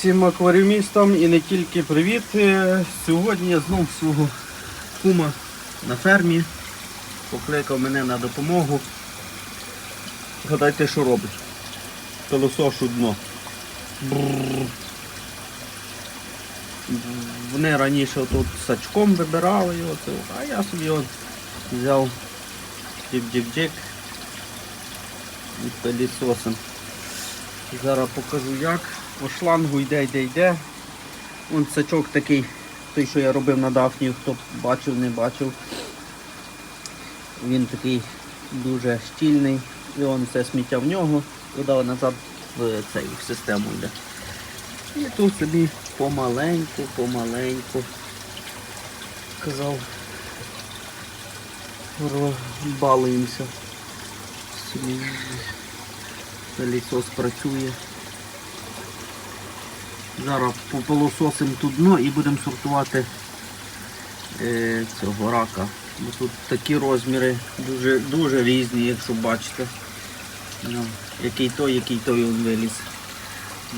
всім акваріумістам і не тільки привіт. Е, Сьогодні я знов свого кума на фермі. Покликав мене на допомогу. Гадайте, що робить. Пилосошу дно. Бррр. Вони раніше тут сачком вибирали його, а я собі от взяв джик-джик-джик і пилісосом. Зараз покажу як. По шлангу йде, йде, йде. Вон сачок такий, той, що я робив на дафні, хто бачив, не бачив. Він такий дуже щільний. І он все сміття в нього, туди назад в цей в систему йде. І тут собі помаленьку, помаленьку. Казав, розбалуємося. Пилісос працює. Зараз попилососимо тут дно і будемо сортувати е, цього рака. Бо тут такі розміри дуже, дуже різні, якщо бачите. Ну, який той, який той він виліз.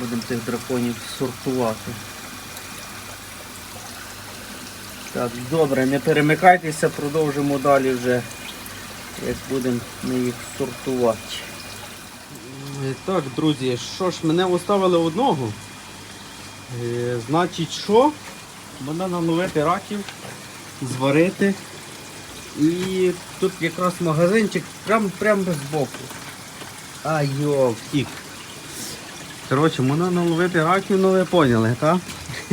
Будемо цих драконів сортувати. Так, добре, не перемикайтеся, продовжимо далі вже, як будемо ми їх сортувати. Так, друзі, що ж, мене оставили одного. Е, значить, що? Мене наловити раків, зварити. І тут якраз магазинчик прям, прям без боку. А йо, втік. Коротше, можна наловити раків, ну ви поняли, так?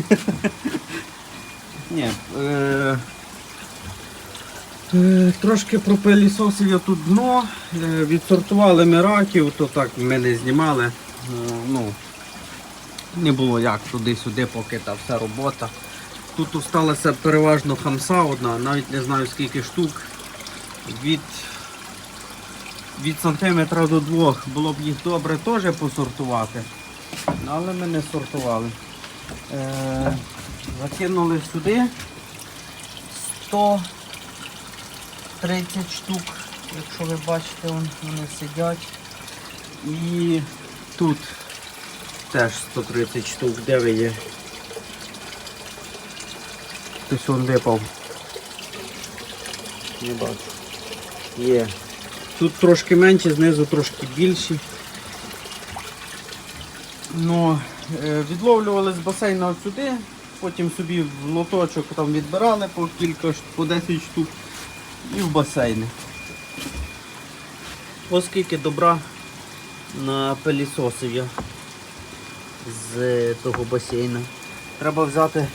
Ні. Е, е, трошки пропилісосив я тут дно, е, відсортували ми раків, то так ми не знімали. Е, ну, не було як туди-сюди, поки та вся робота. Тут осталася переважно хамса одна, навіть не знаю скільки штук. Від, від сантиметра до двох було б їх добре теж посортувати. Але ми не сортували. Е, закинули сюди 130 штук, якщо ви бачите, вони сидять. І тут теж 130 штук, де ви є? Хтось он випав. Не бачу. Є. Тут трошки менше, знизу трошки більші. Ну, е, відловлювали з басейну сюди, потім собі в лоточок там відбирали по кілька, по 10 штук і в басейни. Оскільки добра на пилісосив я з того басейну. Треба взяти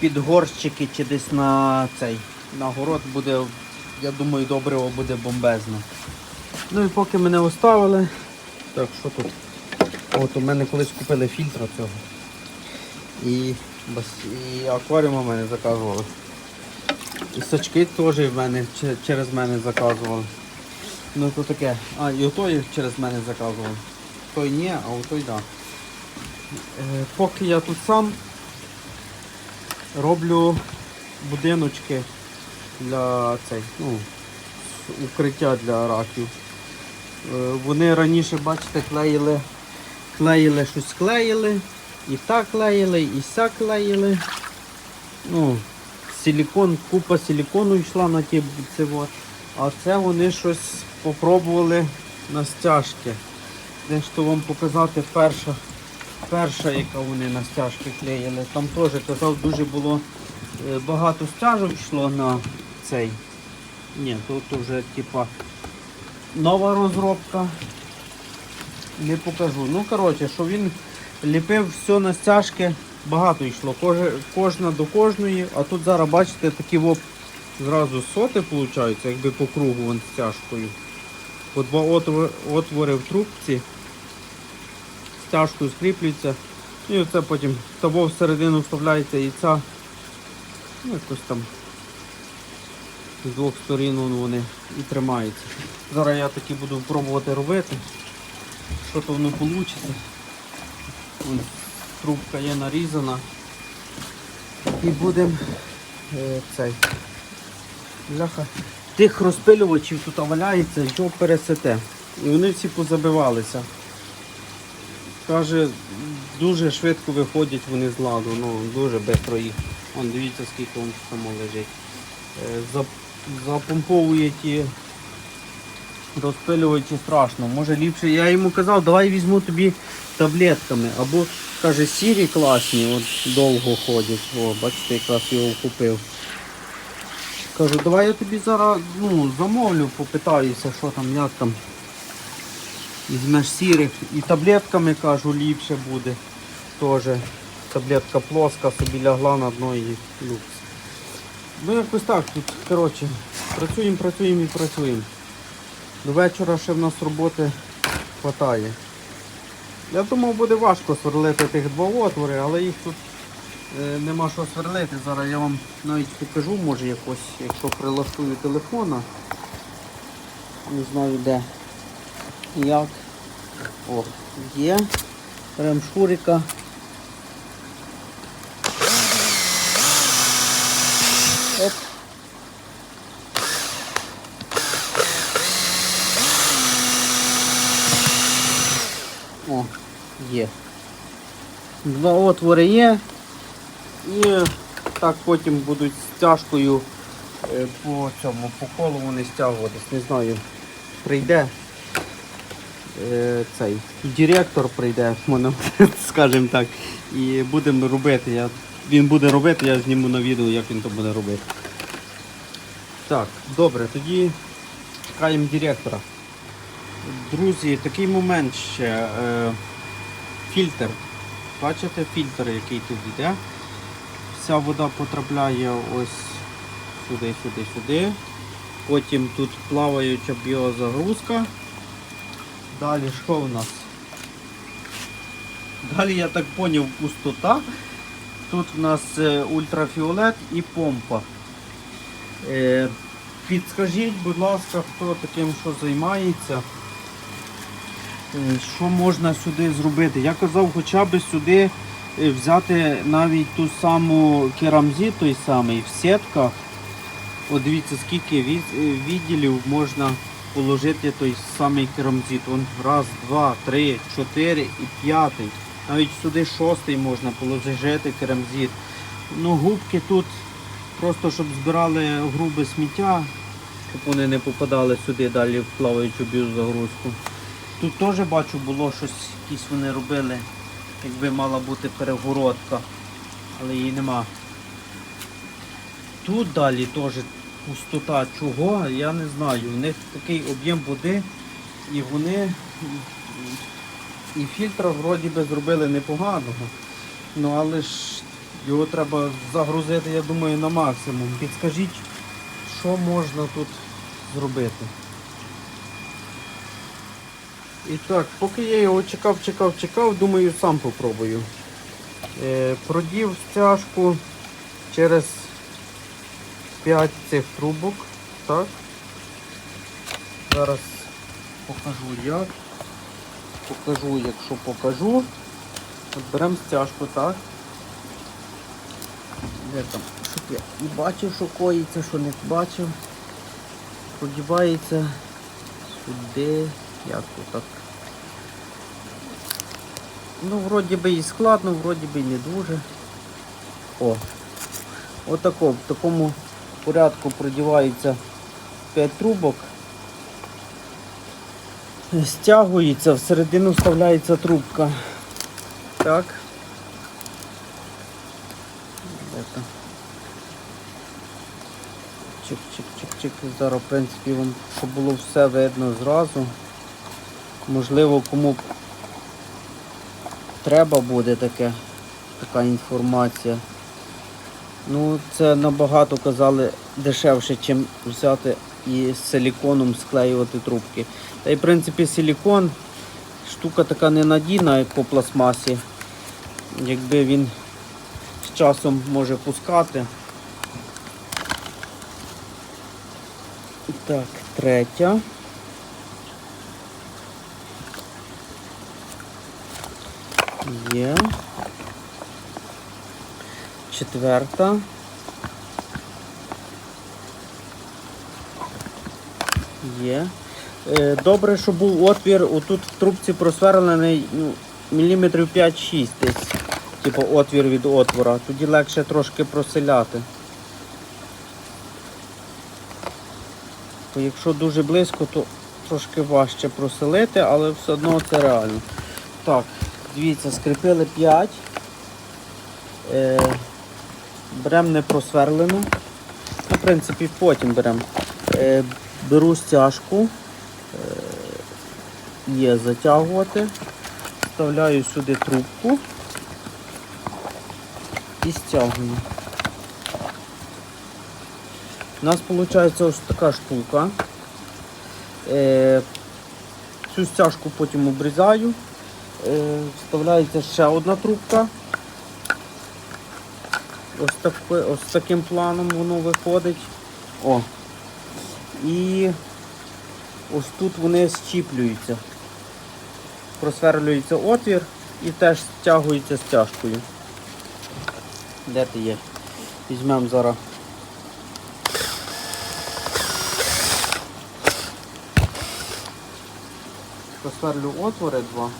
під горщики чи десь на цей на город буде, я думаю, добриво буде бомбезно. Ну і поки мене оставили. Так, що тут? От у мене колись купили фільтр цього. І, бас... і акваріум у мене заказували. І сачки теж в мене через мене заказували. Ну то таке. А, і отой через мене заказували. Той ні, а отой да. Е, поки я тут сам роблю будиночки для цей, ну, укриття для раків. Е, Вони раніше, бачите, клеїли, клеїли щось клеїли, і так клеїли, і сяк клеїли. Ну, силікон, купа силікону йшла на ті от. А це вони щось попробували на стяжки. Де вам показати перша, перша, яка вони на стяжки клеїли. Там теж казав, дуже було е, багато стяжок йшло на цей. Ні, тут вже типа нова розробка. Не покажу. Ну, коротше, що він ліпив все на стяжки, багато йшло. Кожна до кожної, а тут зараз, бачите, такі воп зразу соти виходить, якби по кругу вон стяжкою. По два отвори, в трубці, стяжкою скріплюється. І оце потім того всередину вставляється і ця. Ну, якось там з двох сторін вони і тримаються. Зараз я таки буду пробувати робити. Що то воно вийде. Трубка є нарізана. І будемо е, цей. Бляха. Тих розпилювачів тут валяється, що пересете. І вони всі позабивалися. Каже, дуже швидко виходять вони з ладу, ну дуже швидко їх. Вон дивіться, скільки вон само лежить. Е, зап- Запомповує ті розпилювачі страшно. Може ліпше. Я йому казав, давай візьму тобі таблетками. Або каже, сірі класні, от довго ходять. О, бачите, якраз його купив. Кажу, давай я тобі зараз ну, замовлю, попитаюся, що там, як там. Візьмеш сірих і таблетками кажу ліпше буде. Теж таблетка плоска, собі лягла на дно і люкс. Ну якось так тут, коротше, працюємо, працюємо і працюємо. До вечора ще в нас роботи хватає. Я думав, буде важко сверлити тих два отвори, але їх тут е, нема що сверлити. Зараз я вам навіть покажу, може якось, якщо прилаштую телефона. Не знаю де. Як. О, є. Беремо шурика. Оп. О, є. Два отвори є. І так потім будуть стяжкою е, по цьому, по колу вони стягуватись. Не знаю, прийде е, цей директор прийде, скажімо так, і будемо робити. Я, він буде робити, я зніму на відео, як він то буде робити. Так, добре, тоді чекаємо директора. Друзі, такий момент ще. Е, фільтр. Бачите фільтр, який тут йде? Вся вода потрапляє ось сюди, сюди, сюди. Потім тут плаваюча біозагрузка. Далі що в нас? Далі я так зрозумів пустота. Тут в нас е, ультрафіолет і помпа. Е, підскажіть, будь ласка, хто таким що займається. Е, Що можна сюди зробити? Я казав, хоча б сюди взяти навіть ту саму керамзі, той самий в сітках. От дивіться, скільки відділів можна положити той самий керамзит. Вон раз, два, три, чотири і п'ятий. Навіть сюди шостий можна положити керамзит. Ну, губки тут просто щоб збирали грубе сміття, щоб вони не попадали сюди далі в плаваючу біозагрузку. Тут теж бачу було щось, якісь вони робили, якби мала бути перегородка, але її нема. Тут далі теж пустота чого, я не знаю. У них такий об'єм води і вони і фільтра вроді би зробили непоганого. Ну але ж його треба загрузити, я думаю, на максимум. Підскажіть, що можна тут зробити. І так, поки я його чекав, чекав, чекав, думаю, сам попробую. Е, продів стяжку через 5 цих трубок. Так. Зараз покажу як. Покажу, якщо покажу. От беремо стяжку, так. Де там? Щоб я і бачив, що коїться, що не бачив. Продівається сюди. Як то так? Ну, вроді би і складно, вроді би і не дуже. О! Отако, в такому порядку продівається 5 трубок. Стягується, всередину вставляється трубка. Так. Чик-чик-чик-чик. Зараз, в принципі, вам, щоб було все видно зразу. Можливо, кому треба буде таке, така інформація. Ну, це набагато казали дешевше, ніж взяти і з силіконом склеювати трубки. Та й в принципі силікон штука така ненадійна, як по пластмасі. Якби він з часом може пускати. Так, третя. Є. Четверта. Є. Е, Добре, що був отвір, отут в трубці просверлений, ну, міліметрів 5-6 десь. Типу отвір від отвора. Тоді легше трошки проселяти. Бо якщо дуже близько, то трошки важче проселити, але все одно це реально. Так, дивіться, скріпили 5. Е, беремо не просверлену. Ну, в принципі, потім беремо. Е, беру стяжку. Е, є затягувати. Вставляю сюди трубку і стягую. У нас виходить ось така штука. Е, цю стяжку потім обрізаю. Вставляється ще одна трубка. Ось, так, ось таким планом воно виходить. О. І ось тут вони щіплюються. Просверлюється отвір і теж стягується стяжкою. Де ти є? Візьмемо зараз. Просверлю отвори два.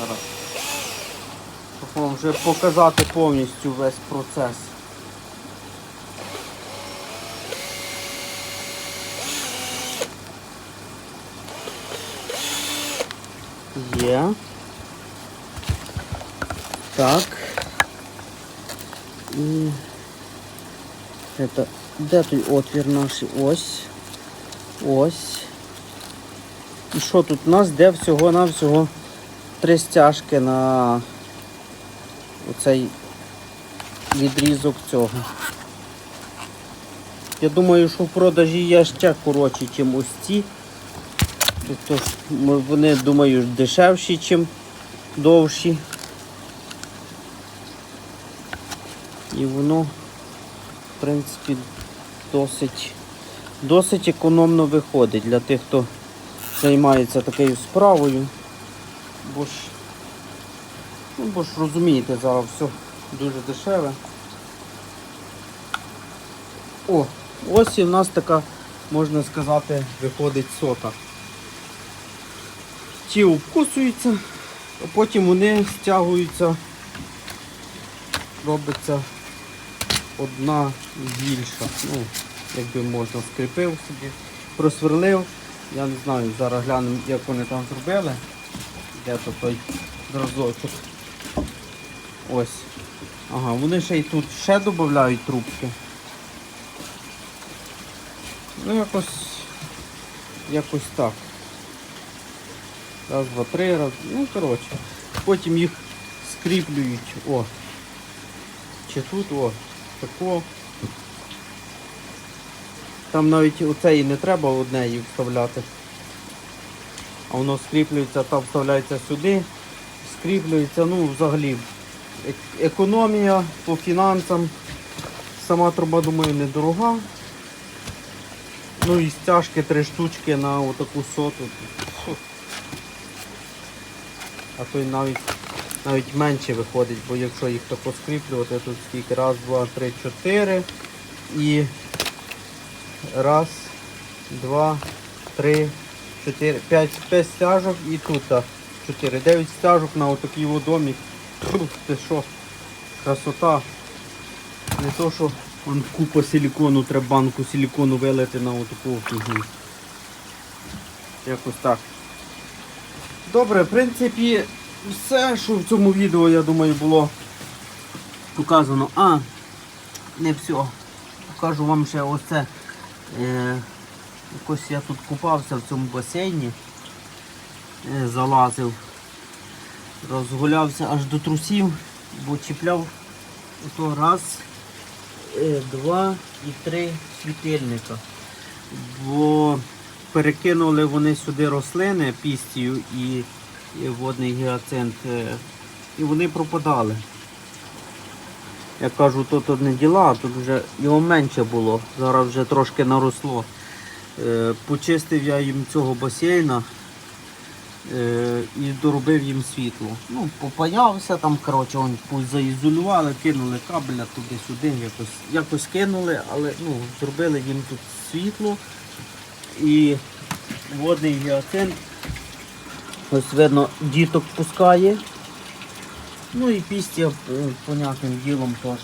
Зараз. Вам вже показати повністю весь процес. Є. Так. І это, де той отвір наш? Ось. Ось. І що тут у нас? Де всього-навсього три стяжки на оцей відрізок цього. Я думаю, що в продажі є ще коротші, ніж ось ці. Тобто вони, думаю, дешевші, ніж довші. І воно, в принципі, досить, досить економно виходить для тих, хто займається такою справою. Бо ж, ну, бо ж розумієте, зараз все дуже дешеве. О, ось і в нас така, можна сказати, виходить сота. Ті обкусуються, а потім вони стягуються, робиться одна більша. Ну, якби можна скріпив собі, просверлив. Я не знаю, зараз глянемо, як вони там зробили. Де то той зразочок. Ось. Ага, вони ще й тут ще додають трубки. Ну якось якось так. Раз, два, три, раз. Ну, коротше. Потім їх скріплюють. О. Чи тут, о, тако. Там навіть оцеї не треба однеї вставляти. А воно скріплюється, там вставляється сюди, скріплюється, ну взагалі економія по фінансам. Сама труба, думаю, недорога. Ну і стяжки три штучки на отаку соту. А то й навіть навіть менше виходить, бо якщо їх тако скріплювати, тут скільки раз, два, три, чотири. І раз, два, три, чотири, п'ять, п'ять стяжок і тут чотири. Дев'ять стяжок на отакий. Фу, Ти що? Красота. Не то, що вон купа силікону, треба банку силікону вилити на отаку фігню. Якось так. Добре, в принципі, все, що в цьому відео, я думаю, було показано. А, не все. Покажу вам ще оце. Е, якось я тут купався в цьому басейні. Е, залазив. Розгулявся аж до трусів, бо чіпляв ото раз, е, два і три світильника. Бо перекинули вони сюди рослини, пістію і, водний гіацинт, е, і вони пропадали. Я кажу, тут одне діла, тут вже його менше було, зараз вже трошки наросло. Е, Почистив я їм цього басейна і доробив їм світло. Ну, попаявся там, коротше, вон, заізолювали, кинули кабеля туди-сюди, якось, якось кинули, але ну, зробили їм тут світло. І водний гіацинт. Ось видно, діток пускає. Ну і пістя е, понятним ділом теж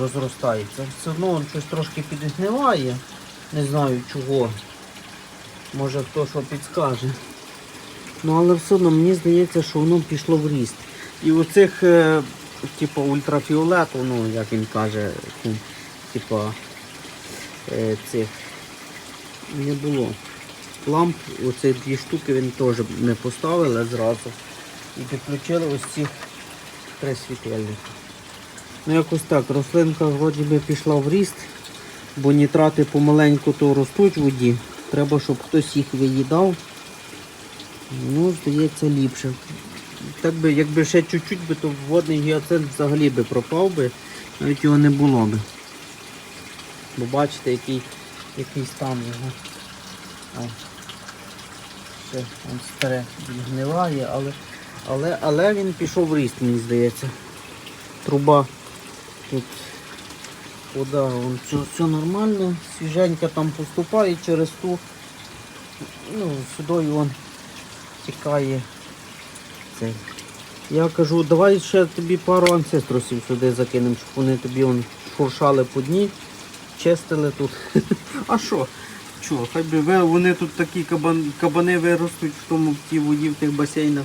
розростається. Все одно він щось трошки підгниває. Не знаю чого. Може хто що підскаже. Ну але все одно мені здається, що воно пішло в ріст. І оцих, е, типу, ультрафіолету, ну як він каже, типу, е, цих не було. Ламп, оці дві штуки він теж не поставили зразу. І підключили ось ці три світильника. Ну якось так, рослинка вроді би пішла в ріст, бо нітрати помаленьку то ростуть в воді. Треба, щоб хтось їх виїдав. Ну, здається, ліпше. Так би, якби ще чуть-чуть то водний гіацинт взагалі би пропав би, навіть його не було би. Бо бачите, який, який стан його. О. Ще він старе відгниває, але, але, але він пішов в ріст, мені здається. Труба тут вода, вон, все, все нормально, свіженька там поступає через ту. Ну, сюди вон тікає цей. Я кажу, давай ще тобі пару анцестросів сюди закинемо, щоб вони тобі вон шуршали по дні, чистили тут. А що? Чого? Хай би вони тут такі кабан, кабани виростуть в тому в тій воді, в тих басейнах.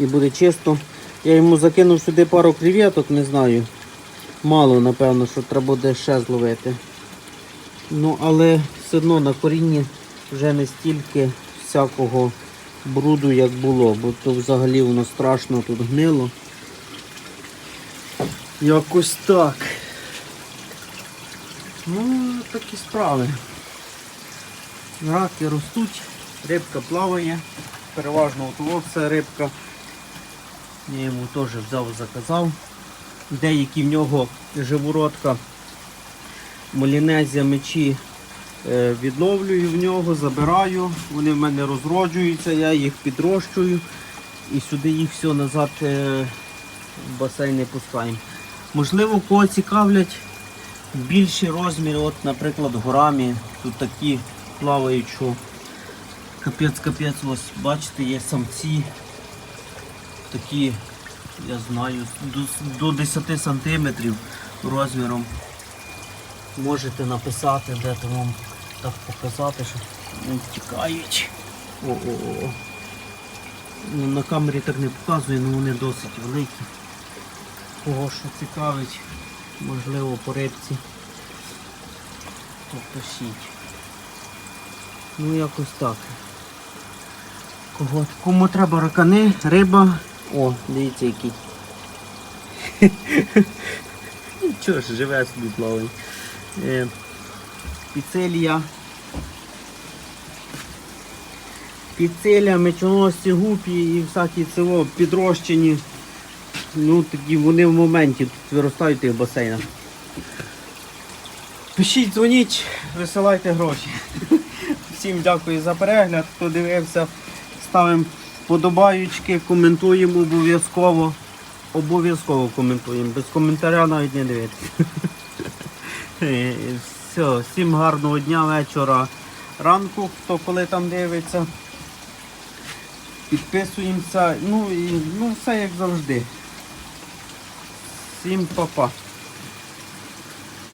І буде чисто. Я йому закинув сюди пару креветок, не знаю. Мало, напевно, що треба буде ще зловити. Ну, але все одно на корінні вже не стільки всякого бруду, як було, бо то взагалі воно страшно тут гнило. Якось так. Ну, такі справи. Раки ростуть, рибка плаває, переважно от все рибка. Я йому теж взяв, заказав. Деякі в нього живородка, молінезія, мечі відновлюю в нього, забираю, вони в мене розроджуються, я їх підрощую і сюди їх все назад е, в басейн не пускаємо. Можливо, кого цікавлять більші розміри, от, наприклад, горами, тут такі плавають, що капець-капець, ось бачите, є самці такі, я знаю, до, до 10 сантиметрів розміром. Можете написати, де то вам так показати, що вони втікають. О-о-о. Ну, на камері так не показую, але вони досить великі. Кого що цікавить, можливо по рибці. То пишіть. Ну якось так. Кого, кому треба ракани, риба. О, дивіться який. Нічого ж, живе собі плаває. Е, піцелія. Піцелія, мечоносці, гупі і всякі цього підрощені. Ну тоді вони в моменті тут виростають в тих басейнах. Пишіть, дзвоніть, висилайте гроші. Всім дякую за перегляд. Хто дивився, ставимо вподобаючки, коментуємо обов'язково. Обов'язково коментуємо. Без коментаря навіть не дивитися. Все, всім гарного дня, вечора, ранку, хто коли там дивиться. Підписуємося. Ну і ну, все як завжди. Всім па-па.